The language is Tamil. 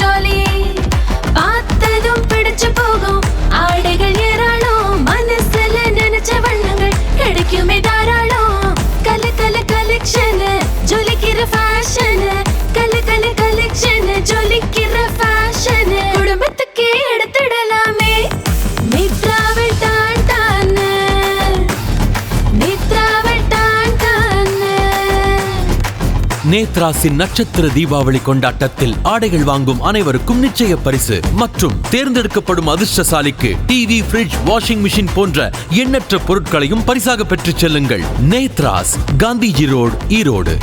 jolly நேத்ராஸின் நட்சத்திர தீபாவளி கொண்டாட்டத்தில் ஆடைகள் வாங்கும் அனைவருக்கும் நிச்சய பரிசு மற்றும் தேர்ந்தெடுக்கப்படும் அதிர்ஷ்டசாலிக்கு டிவி ஃபிரிட்ஜ் வாஷிங் மிஷின் போன்ற எண்ணற்ற பொருட்களையும் பரிசாக பெற்றுச் செல்லுங்கள். நேத்ராஸ் காந்திஜி ரோடு ஈரோடு.